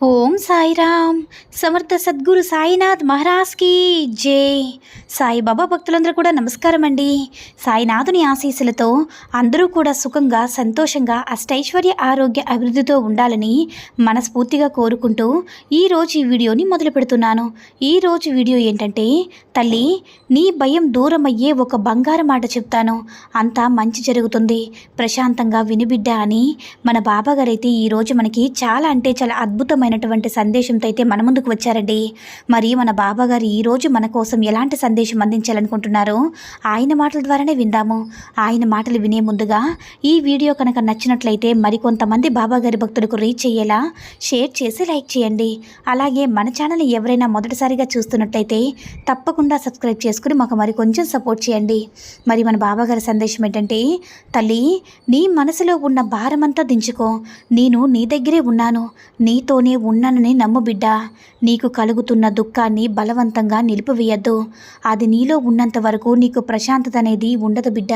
ఓం సాయిరామ్. సమర్థ సద్గురు సాయినాథ్ మహారాజ్కి జై. సాయిబాబా భక్తులందరూ కూడా నమస్కారం అండి సాయినాథుని ఆశీస్సులతో అందరూ కూడా సుఖంగా సంతోషంగా అష్టైశ్వర్య ఆరోగ్య అభివృద్ధితో ఉండాలని మనస్ఫూర్తిగా కోరుకుంటూ ఈరోజు ఈ వీడియోని మొదలు పెడుతున్నాను. ఈరోజు వీడియో ఏంటంటే తల్లి నీ భయం దూరమయ్యే ఒక బంగారు మాట చెప్తాను. అంతా మంచి జరుగుతుంది. ప్రశాంతంగా వినిబిడ్డా అని మన బాబాగారైతే ఈరోజు మనకి చాలా అంటే చాలా అద్భుతమైనటువంటి సందేశంతో అయితే మన ముందుకు వచ్చారండి. మరి మన బాబాగారు ఈరోజు మన కోసం ఎలాంటి సందేశం అందించాలనుకుంటున్నారో ఆయన మాటల ద్వారానే విందాము. ఆయన మాటలు వినే ముందుగా ఈ వీడియో కనుక నచ్చినట్లయితే మరికొంతమంది బాబాగారి భక్తులకు రీచ్ అయ్యేలా షేర్ చేసి లైక్ చేయండి. అలాగే మన ఛానల్ని ఎవరైనా మొదటిసారిగా చూస్తున్నట్లయితే తప్పకుండా సబ్స్క్రైబ్ చేసుకుని మాకు మరి కొంచెం సపోర్ట్ చేయండి. మరి మన బాబాగారి సందేశం ఏంటంటే తల్లి నీ మనసులో ఉన్న భారమంతా దించుకో. నేను నీ దగ్గరే ఉన్నాను. నీతోనే ఉన్నానని నమ్ము బిడ్డ. నీకు కలుగుతున్న దుఃఖాన్ని బలవంతంగా నిలిపివేయద్దు. అది నీలో ఉన్నంత వరకు నీకు ప్రశాంతత అనేది ఉండదు బిడ్డ.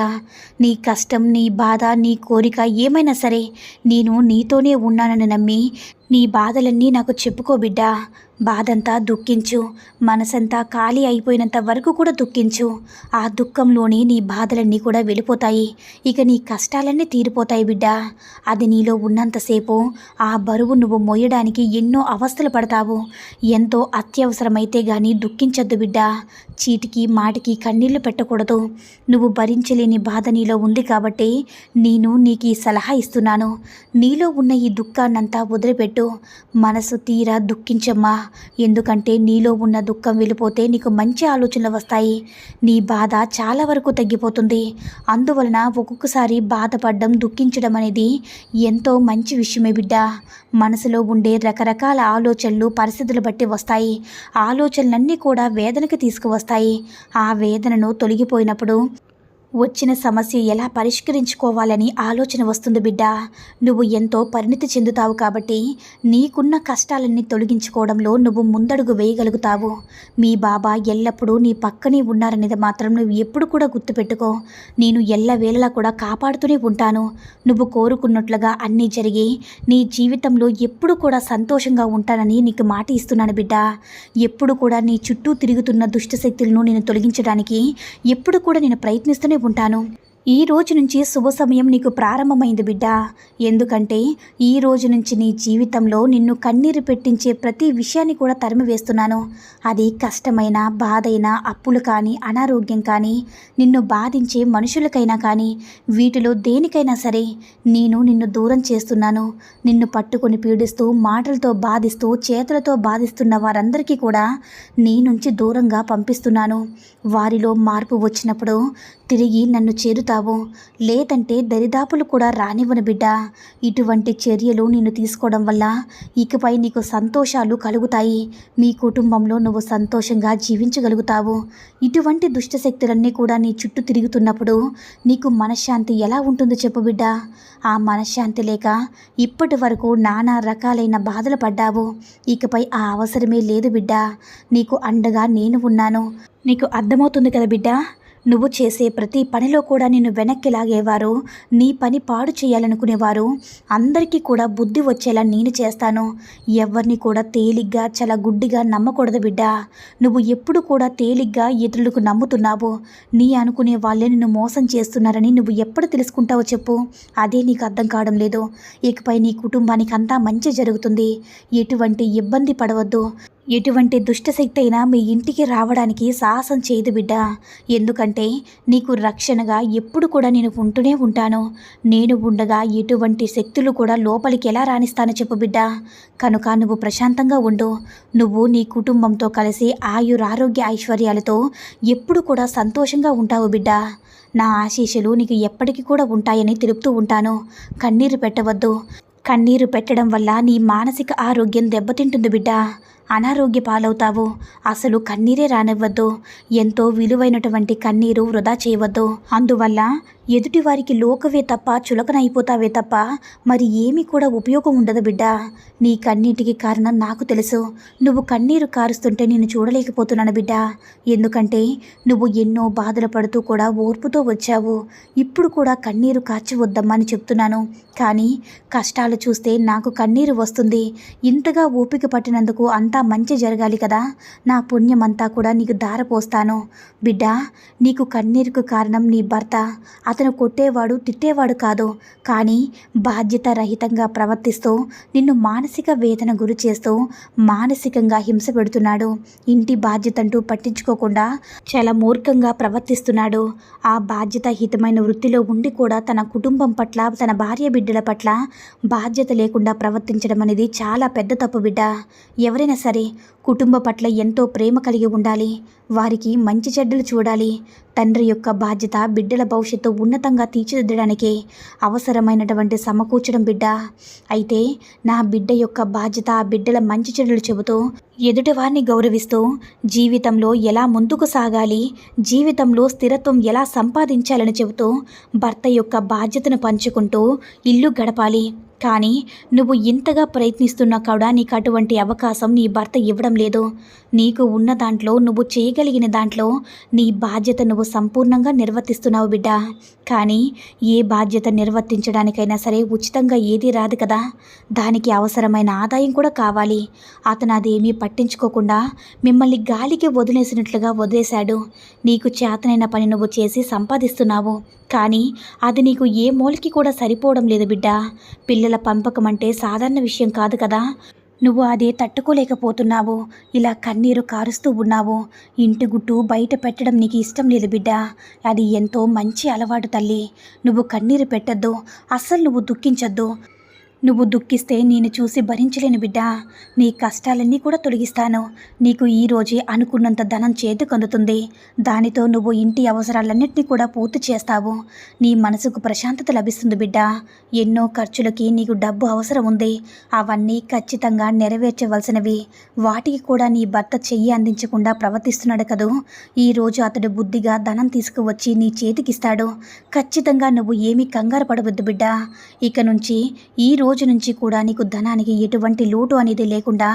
నీ కష్టం నీ బాధ నీ కోరిక ఏమైనా సరే నేను నీతోనే ఉన్నానని నమ్మి నీ బాధలన్నీ నాకు చెప్పుకో బిడ్డా. బాధంతా దుఃఖించు. మనసంతా ఖాళీ అయిపోయినంత వరకు కూడా దుఃఖించు. ఆ దుఃఖంలోని నీ బాధలన్నీ కూడా వెళ్ళిపోతాయి. ఇక నీ కష్టాలన్నీ తీరిపోతాయి బిడ్డ. అది నీలో ఉన్నంతసేపు ఆ బరువు నువ్వు మోయడానికి ఎన్నో అవస్థలు పడతావు. ఎంతో అత్యవసరమైతే గాని దుఃఖించద్దు బిడ్డ. చీటికి మాటికి కన్నీళ్ళు పెట్టకూడదు. నువ్వు భరించలేని బాధ నీలో ఉంది కాబట్టి నేను నీకు ఈ సలహా ఇస్తున్నాను. నీలో ఉన్న ఈ దుఃఖాన్నంతా వదిలిపెట్టు. మనసు తీరా దుఃఖించమ్మా. ఎందుకంటే నీలో ఉన్న దుఃఖం వెళ్ళిపోతే నీకు మంచి ఆలోచనలు వస్తాయి. నీ బాధ చాలా వరకు తగ్గిపోతుంది. అందువలన ఒక్కొక్కసారి బాధపడడం దుఃఖించడం అనేది ఎంతో మంచి విషయమే బిడ్డ. మనసులో ఉండే రకరకాల ఆలోచనలు పరిస్థితులు బట్టి వస్తాయి. ఆలోచనలన్నీ కూడా వేదనకి తీసుకువస్తాయి. ఆ వేదనను తొలగిపోయినప్పుడు వచ్చిన సమస్య ఎలా పరిష్కరించుకోవాలని ఆలోచన వస్తుంది బిడ్డ. నువ్వు ఎంతో పరిణితి చెందుతావు కాబట్టి నీకున్న కష్టాలన్నీ తొలగించుకోవడంలో నువ్వు ముందడుగు వేయగలుగుతావు. మీ బాబా ఎల్లప్పుడూ నీ పక్కనే ఉన్నారనేది మాత్రం నువ్వు ఎప్పుడు కూడా గుర్తుపెట్టుకో. నేను ఎల్లవేళలా కూడా కాపాడుతూనే ఉంటాను. నువ్వు కోరుకున్నట్లుగా అన్నీ జరిగి నీ జీవితంలో ఎప్పుడు కూడా సంతోషంగా ఉంటానని నీకు మాట ఇస్తున్నాను బిడ్డ. ఎప్పుడు కూడా నీ చుట్టూ తిరుగుతున్న దుష్టశక్తులను నేను తొలగించడానికి ఎప్పుడు కూడా నేను ప్రయత్నిస్తూనే ఉంటాను. ఈ రోజు నుంచి శుభ సమయం నీకు ప్రారంభమైంది బిడ్డ. ఎందుకంటే ఈ రోజు నుంచి నీ జీవితంలో నిన్ను కన్నీరు పెట్టించే ప్రతి విషయాన్ని కూడా తరిమి వేస్తున్నాను అది కష్టమైన బాధైన అప్పులు కానీ అనారోగ్యం కానీ నిన్ను బాధించే మనుషులకైనా కానీ వీటిలో దేనికైనా సరే నేను నిన్ను దూరం చేస్తున్నాను. నిన్ను పట్టుకొని పీడిస్తూ మాటలతో బాధిస్తూ చేతులతో బాధిస్తున్న వారందరికీ కూడా నీ నుంచి దూరంగా పంపిస్తున్నాను. వారిలో మార్పు వచ్చినప్పుడు తిరిగి నన్ను చేస్తావు లేదంటే దరిదాపులు కూడా రానివ్వను బిడ్డ. ఇటువంటి చర్యలు నేను తీసుకోవడం వల్ల ఇకపై నీకు సంతోషాలు కలుగుతాయి. మీ కుటుంబంలో నువ్వు సంతోషంగా జీవించగలుగుతావు. ఇటువంటి దుష్టశక్తులన్నీ కూడా నీ చుట్టూ తిరుగుతున్నప్పుడు నీకు మనశ్శాంతి ఎలా ఉంటుందో చెప్పు బిడ్డ. ఆ మనశ్శాంతి లేక ఇప్పటి వరకు నానా రకాలైన బాధలు పడ్డావు. ఇకపై ఆ అవసరమే లేదు బిడ్డ. నీకు అండగా నేను ఉన్నాను. నీకు అర్థమవుతుంది కదా బిడ్డ. నువ్వు చేసే ప్రతి పనిలో కూడా నిన్ను వెనక్కి లాగేవారు. నీ పని పాడు చేయాలనుకునేవారు. అందరికీ కూడా బుద్ధి వచ్చేలా నేను చేస్తాను. ఎవరిని కూడా తేలిగ్గా చాలా గుడ్డిగా నమ్మకూడదు బిడ్డ. నువ్వు ఎప్పుడు కూడా తేలిగ్గా ఇతరులకు నమ్ముతున్నావు. నీ అనుకునే వాళ్ళే నిన్ను మోసం చేస్తున్నారని నువ్వు ఎప్పుడు తెలుసుకుంటావో చెప్పు. అదే నీకు అర్థం కావడం లేదు. ఇకపై నీ కుటుంబానికి అంతా మంచి జరుగుతుంది. ఎటువంటి ఇబ్బంది పడవద్దు. ఎటువంటి దుష్టశక్తి అయినా మీ ఇంటికి రావడానికి సాహసం చేయదు బిడ్డ. ఎందుకంటే నీకు రక్షణగా ఎప్పుడు కూడా నేను ఉంటూనే ఉంటాను. నేను ఉండగా ఎటువంటి శక్తులు కూడా లోపలికి ఎలా రాణిస్తానో చెప్పు బిడ్డ. కనుక నువ్వు ప్రశాంతంగా ఉండు. నువ్వు నీ కుటుంబంతో కలిసి ఆయురారోగ్య ఐశ్వర్యాలతో ఎప్పుడు కూడా సంతోషంగా ఉంటావు బిడ్డ. నా ఆశీస్సులు నీకు ఎప్పటికీ కూడా ఉంటాయని తెలుపుతూ ఉంటాను. కన్నీరు పెట్టవద్దు. కన్నీరు పెట్టడం వల్ల నీ మానసిక ఆరోగ్యం దెబ్బతింటుంది బిడ్డ. అనారోగ్య పాలవుతావు. అసలు కన్నీరే రానివ్వద్దు. ఎంతో విలువైనటువంటి కన్నీరు వృధా చేయవద్దు. అందువల్ల ఎదుటి వారికి లోకవే తప్ప చులకనైపోతావే తప్ప మరి ఏమీ కూడా ఉపయోగం ఉండదు బిడ్డ. నీ కన్నీటికి కారణం నాకు తెలుసు. నువ్వు కన్నీరు కారుస్తుంటే నేను చూడలేకపోతున్నాను బిడ్డ. ఎందుకంటే నువ్వు ఎన్నో బాధలు పడుతూ కూడా ఓర్పుతో వచ్చావు. ఇప్పుడు కూడా కన్నీరు కార్చవద్దమ్మా చెప్తున్నాను. కానీ కష్టాలు చూస్తే నాకు కన్నీరు వస్తుంది. ఇంతగా ఓపిక పట్టినందుకు అంతా మంచి జరగాలి కదా? నా పుణ్యం అంతా కూడా నీకు దారపోస్తాను బిడ్డ నీకు కన్నీరుకు కారణం నీ భర్త. అతను కొట్టేవాడు తిట్టేవాడు కాదు. కానీ బాధ్యత రహితంగా ప్రవర్తిస్తూ నిన్ను మానసిక వేదన గురి చేస్తూ మానసికంగా హింస పెడుతున్నాడు. ఇంటి బాధ్యత అంటూ పట్టించుకోకుండా చాలా మూర్ఖంగా ప్రవర్తిస్తున్నాడు. ఆ బాధ్యతాహితమైన వృత్తిలో ఉండి కూడా తన కుటుంబం పట్ల తన భార్య బిడ్డల పట్ల బాధ్యత లేకుండా ప్రవర్తించడం అనేది చాలా పెద్ద తప్పు బిడ్డ. ఎవరైనా సరే ಸರಿ కుటుంబ పట్ల ఎంతో ప్రేమ కలిగి ఉండాలి. వారికి మంచి చెడ్డలు చూడాలి. తండ్రి యొక్క బాధ్యత బిడ్డల భవిష్యత్తు ఉన్నతంగా తీర్చిదిద్దడానికి అవసరమైనటువంటి సమకూర్చడం బిడ్డ. అయితే నా బిడ్డ యొక్క బాధ్యత బిడ్డల మంచి చెడులు చెబుతూ ఎదుటివారిని గౌరవిస్తూ జీవితంలో ఎలా ముందుకు సాగాలి జీవితంలో స్థిరత్వం ఎలా సంపాదించాలని చెబుతూ భర్త యొక్క బాధ్యతను పంచుకుంటూ ఇల్లు గడపాలి. కానీ నువ్వు ఇంతగా ప్రయత్నిస్తున్నా కూడా నీకు అటువంటి అవకాశం నీ భర్త ఇవ్వడం లేదు. నీకు ఉన్న దాంట్లో నువ్వు చేయగలిగిన దాంట్లో నీ బాధ్యత నువ్వు సంపూర్ణంగా నిర్వర్తిస్తున్నావు బిడ్డ. కానీ ఏ బాధ్యత నిర్వర్తించడానికైనా సరే ఉచితంగా ఏదీ రాదు కదా. దానికి అవసరమైన ఆదాయం కూడా కావాలి. అతను అదేమీ పట్టించుకోకుండా మిమ్మల్ని గాలికి వదిలేసినట్లుగా వదిలేశాడు. నీకు చేతనైన పని నువ్వు చేసి సంపాదిస్తున్నావు. కానీ అది నీకు ఏ మూలకి కూడా సరిపోవడం లేదు బిడ్డ. పిల్లల పంపకం అంటే సాధారణ విషయం కాదు కదా. నువ్వు అదే తట్టుకోలేకపోతున్నావు. ఇలా కన్నీరు కారుస్తూ ఉన్నావు. ఇంటి గుట్టు బయట పెట్టడం నీకు ఇష్టం లేదు బిడ్డ. అది ఎంతో మంచి అలవాటు తల్లి. నువ్వు కన్నీరు పెట్టద్దు. అస్సలు నువ్వు దుఃఖించద్దు. నువ్వు దుఃఖిస్తే నేను చూసి భరించలేను బిడ్డ. నీ కష్టాలన్నీ కూడా తొలగిస్తాను. నీకు ఈ రోజే అనుకున్నంత ధనం చేతికందుతుంది. దానితో నువ్వు ఇంటి అవసరాలన్నింటినీ కూడా పూర్తి చేస్తావు. నీ మనసుకు ప్రశాంతత లభిస్తుంది బిడ్డ. ఎన్నో ఖర్చులకి నీకు డబ్బు అవసరం ఉంది. అవన్నీ ఖచ్చితంగా నెరవేర్చవలసినవి. వాటికి కూడా నీ భర్త చెయ్యి అందించకుండా ప్రవర్తిస్తున్నాడు కదూ. ఈరోజు అతడు బుద్ధిగా ధనం తీసుకువచ్చి నీ చేతికిస్తాడు. ఖచ్చితంగా నువ్వు ఏమీ కంగారు పడవద్దు బిడ్డ. ఇక నుంచి ఈ రోజు నుంచి కూడా నీకు ధనానికి ఎటువంటి లోటు అనేది లేకుండా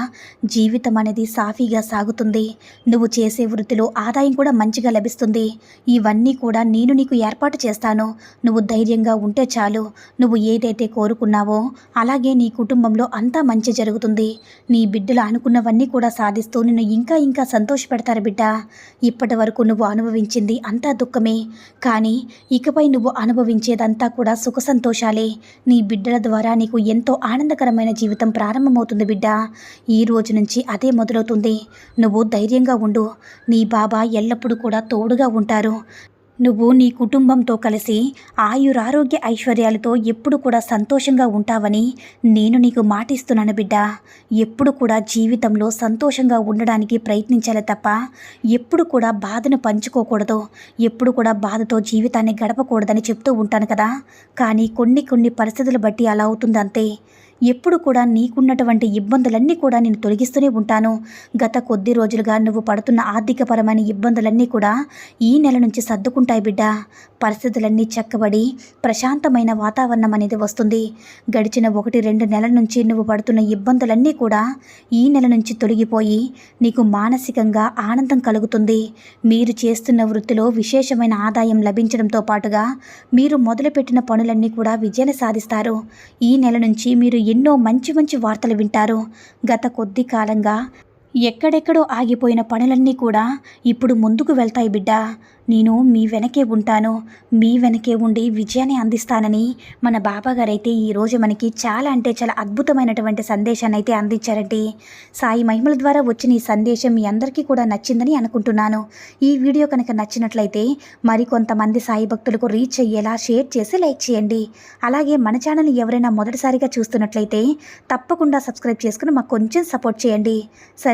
జీవితం అనేది సాఫీగా సాగుతుంది. నువ్వు చేసే వృత్తిలో ఆదాయం కూడా మంచిగా లభిస్తుంది. ఇవన్నీ కూడా నేను నీకు ఏర్పాటు చేస్తాను. నువ్వు ధైర్యంగా ఉంటే చాలు. నువ్వు ఏదైతే కోరుకున్నావో అలాగే నీ కుటుంబంలో అంతా మంచి జరుగుతుంది. నీ బిడ్డలు అనుకున్నవన్నీ కూడా సాధిస్తూ నిన్ను ఇంకా ఇంకా సంతోషపెడతారు బిడ్డ. ఇప్పటి వరకు నువ్వు అనుభవించింది అంతా దుఃఖమే. కానీ ఇకపై నువ్వు అనుభవించేదంతా కూడా సుఖ సంతోషాలే. నీ బిడ్డల ద్వారా నీకు ఎంతో ఆనందకరమైన జీవితం ప్రారంభమవుతుంది బిడ్డ. ఈ రోజు నుంచి అదే మొదలవుతుంది. నువ్వు ధైర్యంగా ఉండు. నీ బాబా ఎల్లప్పుడూ కూడా తోడుగా ఉంటారు. నువ్వు నీ కుటుంబంతో కలిసి ఆయురారోగ్య ఐశ్వర్యాలతో ఎప్పుడు కూడా సంతోషంగా ఉంటావని నేను నీకు మాటిస్తున్నాను బిడ్డ. ఎప్పుడు కూడా జీవితంలో సంతోషంగా ఉండడానికి ప్రయత్నించాలి తప్ప ఎప్పుడు కూడా బాధను పంచుకోకూడదు. ఎప్పుడు కూడా బాధతో జీవితాన్ని గడపకూడదని చెప్తూ ఉంటాను కదా. కానీ కొన్ని కొన్ని పరిస్థితులు బట్టి అలా అవుతుంది అంతే ఎప్పుడు కూడా నీకున్నటువంటి ఇబ్బందులన్నీ కూడా నేను తొలగిస్తూనే ఉంటాను. గత కొద్ది రోజులుగా నువ్వు పడుతున్న ఆర్థికపరమైన ఇబ్బందులన్నీ కూడా ఈ నెల నుంచి సర్దుకుంటాయి బిడ్డ. పరిస్థితులన్నీ చక్కబడి ప్రశాంతమైన వాతావరణం అనేది వస్తుంది. గడిచిన ఒకటి రెండు నెలల నుంచి నువ్వు పడుతున్న ఇబ్బందులన్నీ కూడా ఈ నెల నుంచి తొలగిపోయి నీకు మానసికంగా ఆనందం కలుగుతుంది. మీరు చేస్తున్న వృత్తిలో విశేషమైన ఆదాయం లభించడంతో పాటుగా మీరు మొదలుపెట్టిన పనులన్నీ కూడా విజయాన్ని సాధిస్తారు. ఈ నెల నుంచి మీరు ఎన్నో మంచి మంచి వార్తలు వింటారు. గత కొద్ది కాలంగా ఎక్కడెక్కడో ఆగిపోయిన పనులన్నీ కూడా ఇప్పుడు ముందుకు వెళ్తాయి బిడ్డ. నేను మీ వెనకే ఉంటాను. మీ వెనకే ఉండి విజయాన్ని అందిస్తానని మన బాబాగారైతే ఈరోజు మనకి చాలా అంటే చాలా అద్భుతమైనటువంటి సందేశాన్ని అయితే అందించారండి సాయి మహిమల ద్వారా వచ్చిన ఈ సందేశం మీ అందరికీ కూడా నచ్చిందని అనుకుంటున్నాను. ఈ వీడియో కనుక నచ్చినట్లయితే మరికొంతమంది సాయి భక్తులకు రీచ్ అయ్యేలా షేర్ చేసి లైక్ చేయండి. అలాగే మన ఛానల్ని ఎవరైనా మొదటిసారిగా చూస్తున్నట్లయితే తప్పకుండా సబ్స్క్రైబ్ చేసుకుని మాకు కొంచెం సపోర్ట్ చేయండి.